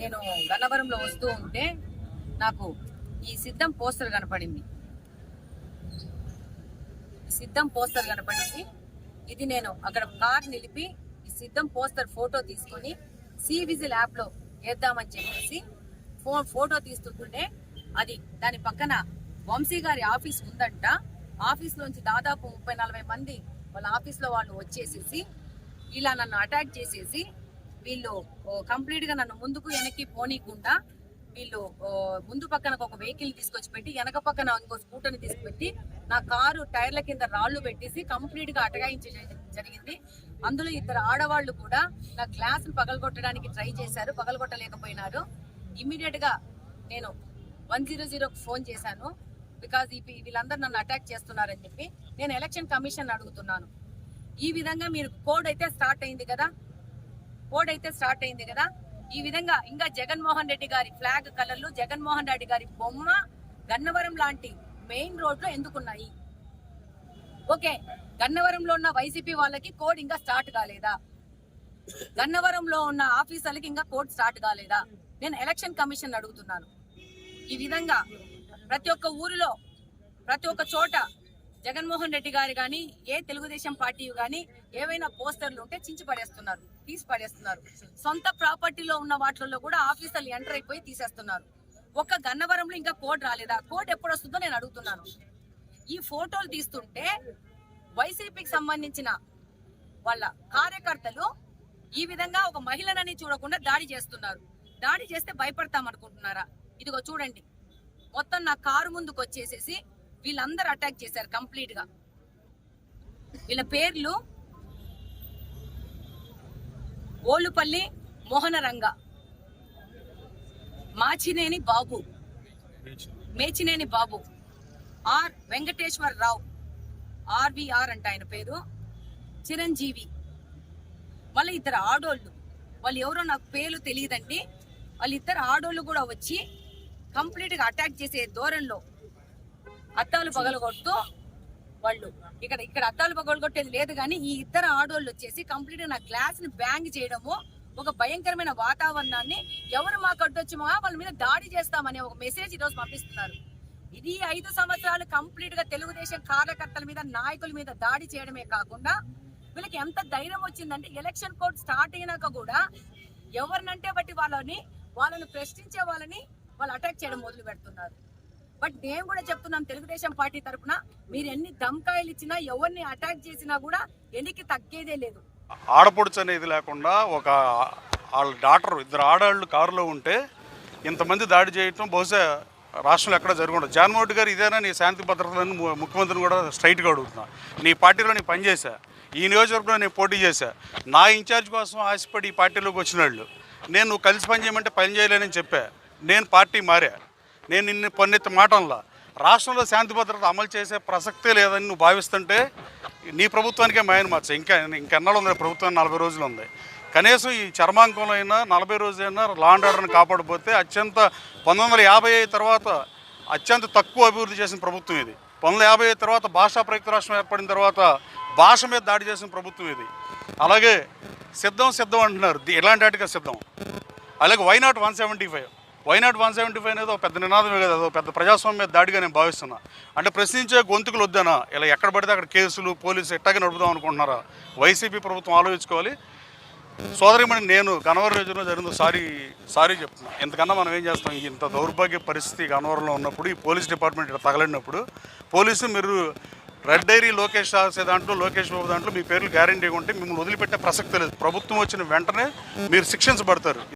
నేను గన్నవరంలో వస్తూ ఉంటే నాకు ఈ సిద్ధం పోస్టర్ కనపడింది. సిద్ధం పోస్టర్ కనపడింది. ఇది నేను అక్కడ కార్ నిలిపి ఈ సిద్ధం పోస్టర్ ఫోటో తీసుకొని సి విజిల్ యాప్లో వేద్దామని చెప్పేసి ఫో ఫోటో తీస్తుంటే అది దాని పక్కన వంశీ గారి ఆఫీస్ ఉందంట. ఆఫీస్ నుంచి దాదాపు ముప్పై నలభై మంది వాళ్ళ ఆఫీస్లో వాళ్ళు వచ్చేసేసి ఇలా నన్ను అటాక్ చేసేసి వీళ్ళు కంప్లీట్గా నన్ను ముందుకు వెనక్కి పోనీకుండా వీళ్ళు ముందు పక్కన ఒక వెహికల్ తీసుకొచ్చి పెట్టి వెనక పక్కన ఇంకో స్కూటర్ని తీసుకుపెట్టి నా కారు టైర్ల కింద రాళ్ళు పెట్టేసి కంప్లీట్గా జరిగింది. అందులో ఇద్దరు ఆడవాళ్ళు కూడా నా గ్లాస్ పగలగొట్టడానికి ట్రై చేశారు పగలగొట్టలేకపోయినారు. ఇమ్మీడియట్గా నేను వన్ జీరో జీరోకి ఫోన్ చేశాను. బికాజ్ ఈ వీళ్ళందరూ నన్ను అటాక్ చేస్తున్నారని చెప్పి నేను ఎలక్షన్ కమిషన్ అడుగుతున్నాను. ఈ విధంగా మీరు కోడ్ అయితే స్టార్ట్ అయింది కదా కోడ్ అయితే స్టార్ట్ అయింది కదా. ఈ విధంగా ఇంకా జగన్మోహన్ రెడ్డి గారి ఫ్లాగ్ కలర్లు జగన్మోహన్ రెడ్డి గారి బొమ్మ గన్నవరం లాంటి మెయిన్ రోడ్లో ఎందుకున్నాయి? ఓకే గన్నవరంలో ఉన్న వైసీపీ వాళ్ళకి కోడ్ ఇంకా స్టార్ట్ కాలేదా? గన్నవరంలో ఉన్న ఆఫీసర్లకి ఇంకా కోడ్ స్టార్ట్ కాలేదా? నేను ఎలక్షన్ కమిషన్ అడుగుతున్నాను. ఈ విధంగా ప్రతి ఒక్క ఊరిలో ప్రతి ఒక్క చోట జగన్మోహన్ రెడ్డి గారు కానీ ఏ తెలుగుదేశం పార్టీ కానీ ఏవైనా పోస్టర్లు ఉంటే చించి పడేస్తున్నారు తీసి పడేస్తున్నారు. సొంత ప్రాపర్టీలో ఉన్న వాటిల్లో కూడా ఆఫీసర్లు ఎంటర్ అయిపోయి తీసేస్తున్నారు. ఒక్క గన్నవరంలో ఇంకా కోడ్ రాలేదా? కోడ్ ఎప్పుడు వస్తుందో నేను అడుగుతున్నాను. ఈ ఫోటోలు తీస్తుంటే వైసీపీకి సంబంధించిన వాళ్ళ కార్యకర్తలు ఈ విధంగా ఒక మహిళనని చూడకుండా దాడి చేస్తున్నారు. దాడి చేస్తే భయపడతాం అనుకుంటున్నారా ఇదిగో చూడండి. మొత్తం నా కారు ముందుకు వచ్చేసేసి వీళ్ళందరూ అటాక్ చేశారు కంప్లీట్గా. వీళ్ళ పేర్లు ఓలుపల్లి మోహనరంగ మాచినేని బాబు మేచినేని బాబు ఆర్ వెంకటేశ్వర రావు ఆర్విఆర్ అంట ఆయన పేరు చిరంజీవి. వాళ్ళ ఇద్దరు ఆడోళ్ళు. వాళ్ళు ఎవరో నాకు పేర్లు తెలియదండి. వాళ్ళిద్దరు ఆడోళ్ళు కూడా వచ్చి కంప్లీట్గా అటాక్ చేసే ధోరణిలో అద్దాలు పగలగొడుతూ వాళ్ళు. ఇక్కడ ఇక్కడ అద్దాలు పగలగొట్టేది లేదు కానీ ఈ ఇద్దరు ఆడోళ్ళు వచ్చేసి కంప్లీట్ నా గ్లాస్ని బ్యాంగ్ చేయడము ఒక భయంకరమైన వాతావరణాన్ని ఎవరు మాకు అడ్డొచ్చుమా వాళ్ళ మీద దాడి చేస్తామనే ఒక మెసేజ్ ఈరోజు పంపిస్తున్నారు. ఇది ఐదు సంవత్సరాలు కంప్లీట్గా తెలుగుదేశం కార్యకర్తల మీద నాయకుల మీద దాడి చేయడమే కాకుండా వీళ్ళకి ఎంత ధైర్యం వచ్చిందంటే ఎలక్షన్ కోడ్ స్టార్ట్ అయినాక కూడా ఎవరినంటే బట్టి వాళ్ళని వాళ్ళని ప్రశ్నించే వాళ్ళని వాళ్ళు అటాక్ చేయడం మొదలు పెడుతున్నారు బట్ నేను కూడా చెప్తున్నాం తెలుగుదేశం పార్టీ తరఫున మీరు ఎన్ని దమ్కాయలు ఇచ్చినా ఎవరిని అటాక్ చేసినా కూడా ఎన్నికి తగ్గేదే లేదు. ఆడపడుచు అనేది లేకుండా ఒక వాళ్ళ డాక్టర్ ఇద్దరు ఆడవాళ్ళు కారులో ఉంటే ఇంతమంది దాడి చేయటం బహుశా రాష్ట్రంలో ఎక్కడ జరగకుండా. జగన్మోహన్ గారు ఇదేనా నీ శాంతి భద్రతలను ముఖ్యమంత్రిని కూడా స్ట్రైట్గా అడుగుతున్నా. నీ పార్టీలో నేను పనిచేశా. ఈ నియోజకవర్గంలో నేను పోటీ చేశా. నా ఇన్ఛార్జ్ కోసం ఆశపడి ఈ పార్టీలోకి వచ్చిన వాళ్ళు. నేను నువ్వు కలిసి పని చేయమంటే పని చేయలేనని చెప్పా. నేను పార్టీ మారా. నేను నిన్ను పన్నెత్తి మాటంలా రాష్ట్రంలో శాంతి భద్రత అమలు చేసే ప్రసక్తే లేదని నువ్వు భావిస్తుంటే నీ ప్రభుత్వానికే మాయన మార్చు. ఇంకా ఇంకెన్నాళ్ళు ఉంది ప్రభుత్వం నలభై రోజులు ఉంది. కనీసం ఈ చర్మాంకంలో అయినా నలభై రోజులైనా లా అండ్ ఆర్డర్ని కాపాడకపోతే అత్యంత పంతొమ్మిది వందల యాభై తర్వాత అత్యంత తక్కువ అభివృద్ధి చేసిన ప్రభుత్వం ఇది. పంతొమ్మిది యాభై తర్వాత భాషా ప్రయుక్త రాష్ట్రం ఏర్పడిన తర్వాత భాష మీద దాడి చేసిన ప్రభుత్వం ఇది. అలాగే సిద్ధం సిద్ధం అంటున్నారు. ది- ఎలాంటి వాటిగా సిద్ధం. అలాగే why not one seventy five why not one seventy five అనేది ఒక పెద్ద నినాదమే కదా? అదో పెద్ద ప్రజాస్వామ్య దాడిగా నేను భావిస్తున్నా. అంటే ప్రశ్నించే గొంతుకులు వద్దనా ఇలా ఎక్కడ పడితే అక్కడ కేసులు పోలీసు ఎట్టాగే నడుపుదాం అనుకుంటున్నారా? వైసీపీ ప్రభుత్వం ఆలోచించుకోవాలి. సోదరిమణి నేను గనవరం రోజున జరిగిన సారీ సారీ చెప్తున్నా. ఇంతకన్నా మనం ఏం చేస్తాం? ఇంత దౌర్భాగ్య పరిస్థితి గనవరంలో ఉన్నప్పుడు ఈ పోలీస్ డిపార్ట్మెంట్ ఇక్కడ తగలడినప్పుడు పోలీసు మీరు రెడ్ డైరీ లోకేష్ రాసే దాంట్లో లోకేష్ బాబు దాంట్లో మీ పేర్లు గ్యారంటీగా ఉంటే మిమ్మల్ని వదిలిపెట్టే ప్రసక్తి లేదు. ప్రభుత్వం వచ్చిన వెంటనే మీరు శిక్షించబడతారు.